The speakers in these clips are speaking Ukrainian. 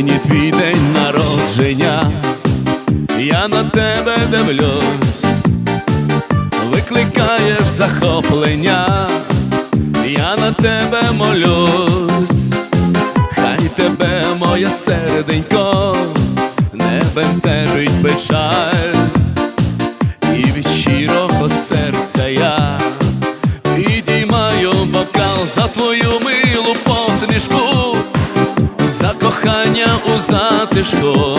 Сьогодні твій день народження, я на тебе дивлюсь, викликаєш захоплення, я на тебе молюсь, хай тебе, моє серденько, не бентежить печаль. У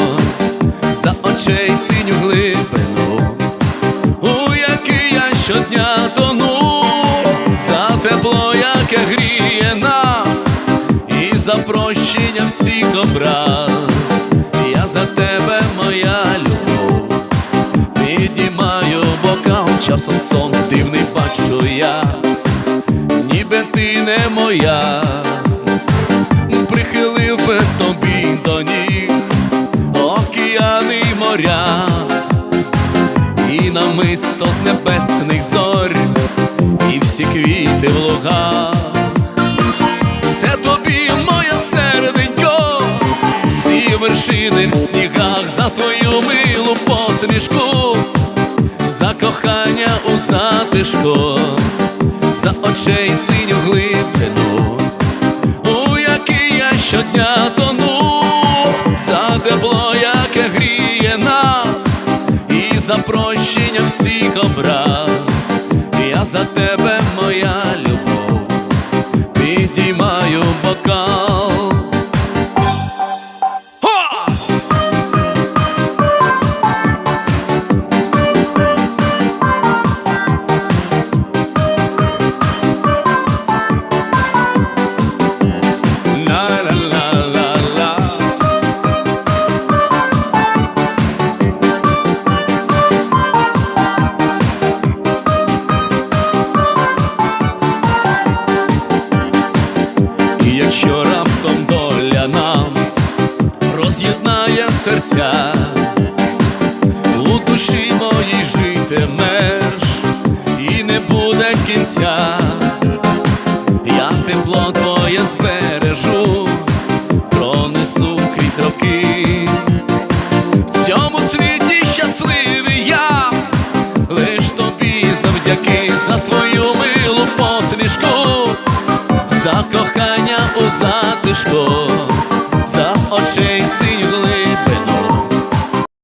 за очей синю глибину, у який я щодня тону, за тепло, яке гріє нас, і за прощення всіх образ. Я за тебе, моя любов, піднімаю бокал, часом сон дивний бачу я, ніби ти не моя, небесних зорь, і всі квіти в лугах. Все тобі, моє серденько, всі вершини в снігах за твою милу посмішку, за кохання у затишку, за очей синю глибину, у який я щодня за прощення всіх образ, я за тебе моя. нам роз'єднає серця, у душі моїй житимеш і не буде кінця, я тепло твоє збережу, пронесу крізь роки, в цьому світі щасливий я, лиш тобі завдяки за твоє.